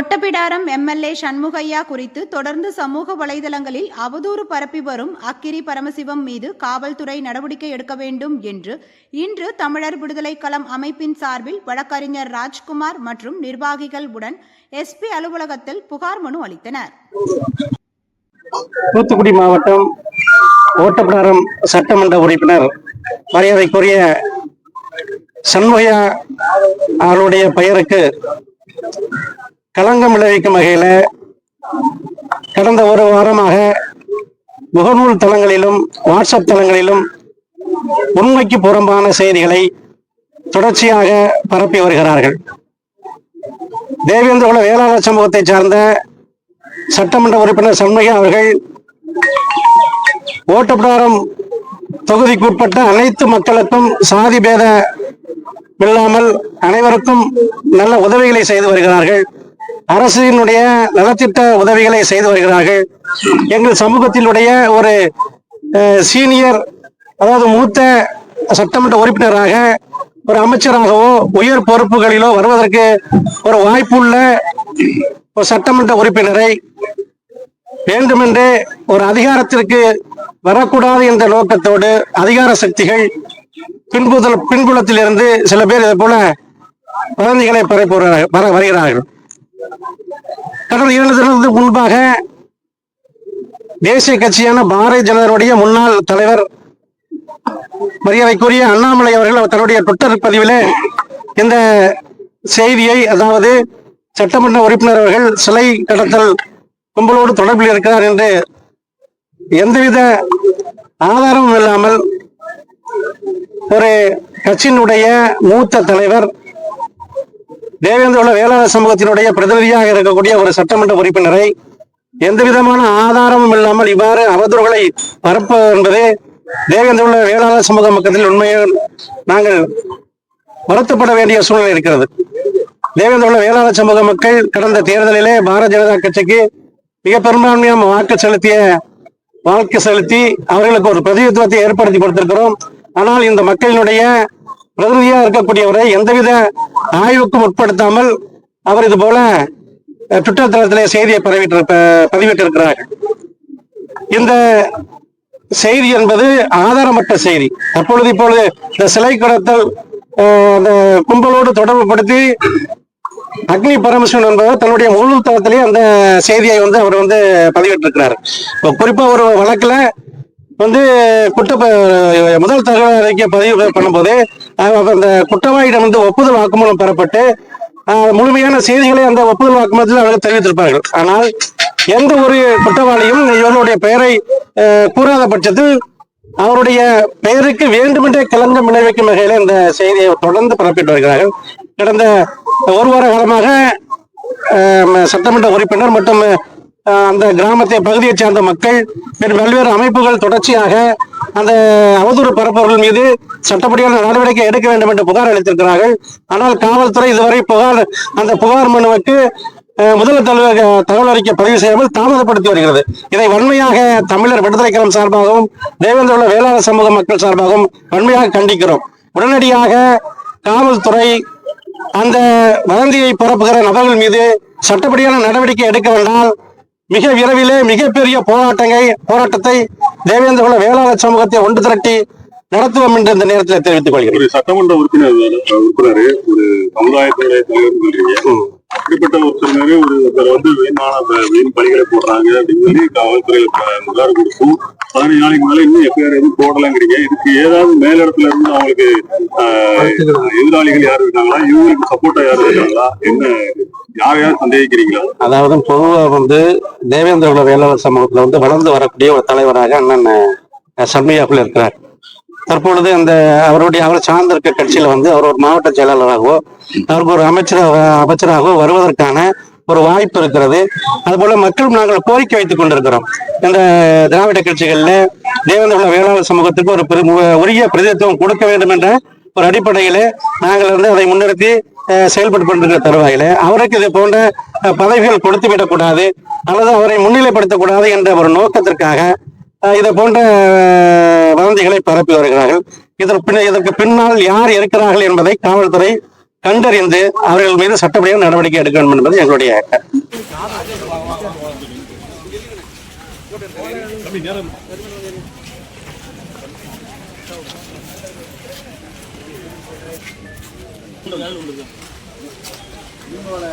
Ottapidaram MLA Shanmugaiah குறித்து தொடர்ந்து சமூக வலைதளங்களில் அவதூறு பரப்பி வரும் அக்கிரி பரமசிவம் மீது காவல்துறை நடவடிக்கை எடுக்க வேண்டும் என்று இன்று தமிழர் விடுதலை களம் அமைப்பின் சார்பில் வழக்கறிஞர் ராஜ்குமார் மற்றும் நிர்வாகிகள் உடன் எஸ்பி அலுவலகத்தில் புகார் மனு அளித்தனர். தூத்துக்குடி மாவட்டம் ஓட்டப்பிடாரம் சட்டமன்ற உறுப்பினர் மரியாதைக்குரிய சண்முகையா அவருடைய பெயருக்கு களங்கம் விளைவிக்கும் வகையில கடந்த ஒரு வாரமாக முகநூல் தளங்களிலும் வாட்ஸ்அப் தளங்களிலும் உண்மைக்கு புறம்பான செய்திகளை தொடர்ச்சியாக பரப்பி வருகிறார்கள். தேவேந்திரகுல வேளாளர் சமூகத்தை சார்ந்த சட்டமன்ற உறுப்பினர் சண்முகா அவர்கள் ஓட்டப்பிடாரம் தொகுதிக்குட்பட்ட அனைத்து மக்களுக்கும் சாதி பேத இல்லாமல் அனைவருக்கும் நல்ல உதவிகளை செய்து வருகிறார்கள். அரசினுடைய நலத்திட்ட உதவிகளை செய்து வருகிறார்கள். எங்கள் சமூகத்தினுடைய ஒரு சீனியர் அதாவது மூத்த சட்டமன்ற உறுப்பினராக ஒரு அமைச்சராகவோ உயர் பொறுப்புகளிலோ வருவதற்கு ஒரு வாய்ப்புள்ள ஒரு சட்டமன்ற உறுப்பினரை வேண்டுமென்றே ஒரு அதிகாரத்திற்கு வரக்கூடாது என்ற நோக்கத்தோடு அதிகார சக்திகள் பின்புதல் பின்புலத்தில் இருந்து சில பேர் இதை போல வதந்திகளை பரப்பி வர- வருகிறார்கள். கடந்த இரண்டு தினத்துக்கு முன்பாக தேசிய கட்சியான பாரதிய ஜனதாவுடைய முன்னாள் தலைவர் மரியாதைக்குரிய அண்ணாமலை அவர்கள் தன்னுடைய ட்விட்டர் பதிவில் இந்த செய்தியை அதாவது சட்டமன்ற உறுப்பினர் அவர்கள் சிலை கடத்தல் கும்பலோடு தொடர்பில் இருக்கிறார் என்று எந்தவித ஆதாரமும் இல்லாமல் ஒரு கட்சியினுடைய மூத்த தலைவர் தேவேந்திரோட வேளாண் சமூகத்தினுடைய பிரதிநிதியாக இருக்கக்கூடிய ஒரு சட்டமன்ற உறுப்பினரை எந்த விதமான ஆதாரமும் இல்லாமல் இவ்வாறு அவதூறுகளை பரப்ப என்பது தேவேந்திரோட வேளாண் சமூக மக்கத்தில் உண்மையை நாங்கள் வருத்தப்பட வேண்டிய சூழ்நிலை இருக்கிறது. தேவேந்திரோட வேளாண் சமூக மக்கள் கடந்த தேர்தலிலே பாரதிய ஜனதா கட்சிக்கு மிக பெரும்பான்மையான வாக்கு செலுத்திய வாழ்க்கை செலுத்தி அவர்களுக்கு ஒரு பிரதிநிதித்துவத்தை ஏற்படுத்தி கொடுத்திருக்கிறோம். ஆனால் இந்த மக்களினுடைய பிரதிநிதியாக இருக்கக்கூடியவரை எந்தவித ஆய்வுக்கும் உட்படுத்தாமல் அவர் இது போல ட்விட்டர் தளத்திலே செய்தியை பரவிட்டு பதிவிட்டிருக்கிறார்கள். இந்த செய்தி என்பது ஆதாரமற்ற செய்தி. தற்பொழுது இப்பொழுது இந்த சிலை கடத்தல் அந்த கும்பலோடு தொடர்பு படுத்தி அக்னி பரமசிவன் என்பவர் தன்னுடைய முழு தளத்திலேயே அந்த செய்தியை வந்து அவர் வந்து பதிவிட்டிருக்கிறார். இப்போ குறிப்பா ஒரு வழக்குல வந்து குற்ற முதல் தகவல் அறிக்கை பதிவு பண்ணும்போது அந்த குற்றவாளியிடம் வந்து ஒப்புதல் வாக்குமூலம் பெறப்பட்டு முழுமையான செய்திகளை அந்த ஒப்புதல் வாக்குமூலத்தில் அவர்கள் தெரிவித்திருப்பார்கள். ஆனால் எந்த ஒரு குற்றவாளியும் இவர்களுடைய பெயரை கூறாத பட்சத்தில் அவருடைய பெயருக்கு வேண்டுமென்றே கலங்கம் விளைவிக்கும் வகையில இந்த செய்தியை தொடர்ந்து பரப்பிட்டு வருகிறார்கள். கடந்த ஒரு வார காலமாக சட்டமன்ற உறுப்பினர் மற்றும் அந்த கிராமத்தை பகுதியைச் சார்ந்த மக்கள் பல்வேறு அமைப்புகள் தொடர்ச்சியாக அந்த அவதூறு பரப்பவர்கள் மீது சட்டப்படியான நடவடிக்கை எடுக்க வேண்டும் என்று புகார் அளித்திருக்கிறார்கள். ஆனால் காவல்துறை இதுவரை புகார் அந்த புகார் மனுவுக்கு அஹ், முதல் தலைவர் தகவல் அறிக்கை பதிவு செய்யாமல் தாமதப்படுத்தி வருகிறது. இதை வன்மையாக தமிழர் விடுதலை கழகம் சார்பாகவும் தேவேந்திர வேளாண் சமூக மக்கள் சார்பாகவும் வன்மையாக கண்டிக்கிறோம். உடனடியாக காவல்துறை அந்த வதந்தியை பரப்புகிற நபர்கள் மீது சட்டப்படியான நடவடிக்கை எடுக்க வேண்டாம் மிக விரைவிலே மிகப்பெரிய போராட்டங்கள் போராட்டத்தை தேவேந்திர குல வேளாளர் சமூகத்தை ஒன்று திரட்டி நடத்துவோம் என்று இந்த நேரத்தில் தெரிவித்துக் கொள்கிறேன் ஒரு சட்டமன்ற உறுப்பினர் உறுப்பினர் ஒரு சமுதாயத்தினுடைய தலைவர் சொல்றீங்க. அப்படிப்பட்ட ஒரு ஒருத்தர் வந்து வீணான வீண் பணிகளை போடுறாங்க அப்படின்னு சொல்லி காவல்துறையில புகார் கொடுக்கும் பதினஞ்சு நாளைக்கு மேல இன்னும் எஃப்ஐஆர் எதுவும் போடலங்கிறீங்க. இதுக்கு ஏதாவது மேலிடத்துல இருந்து அவங்களுக்கு எதிராளிகள் யாரு இருக்காங்களா? இவங்களுக்கு சப்போர்ட்டா யாரு இருக்காங்களா? என்ன யாரையாவது சந்தேகிக்கிறீங்களா? அதாவது பொதுவாக வந்து தேவேந்திர குல வேளாளர் சமூகத்தில் வந்து வளர்ந்து வரக்கூடிய ஒரு தலைவராக அண்ணன் சண்மையாக்குள் இருக்கிறார். தற்பொழுது அந்த அவருடைய அவர் சார்ந்திருக்க கட்சியில வந்து அவர் ஒரு மாவட்ட செயலாளராகவோ அவருக்கு ஒரு அமைச்சராக அமைச்சராகவோ வருவதற்கான ஒரு வாய்ப்பு இருக்கிறது. அதுபோல மக்களும் நாங்கள் கோரிக்கை வைத்துக் கொண்டிருக்கிறோம். இந்த திராவிட கட்சிகள்ல தேவேந்திர வேளாண் சமூகத்துக்கு ஒரு பெரும் உரிய பிரதிநிதித்துவம் கொடுக்க வேண்டும் என்ற ஒரு அடிப்படையில நாங்கள் வந்து அதை முன்னிறுத்தி செயல்பட்டு கொண்டிருக்கிற தருவாயில அவருக்கு இது போன்ற பதவிகள் கொடுத்து விடக்கூடாது அல்லது அவரை முன்னிலைப்படுத்தக்கூடாது என்ற ஒரு நோக்கத்திற்காக இதை போன்ற வதந்திகளை பரப்பி வருகிறார்கள். இதற்கு இதற்கு பின்னால் யார் இருக்கிறார்கள் என்பதை காவல்துறை கண்டறிந்து அவர்கள் மீது சட்டப்படியாக நடவடிக்கை எடுக்க வேண்டும் என்பது எங்களுடைய உங்களோட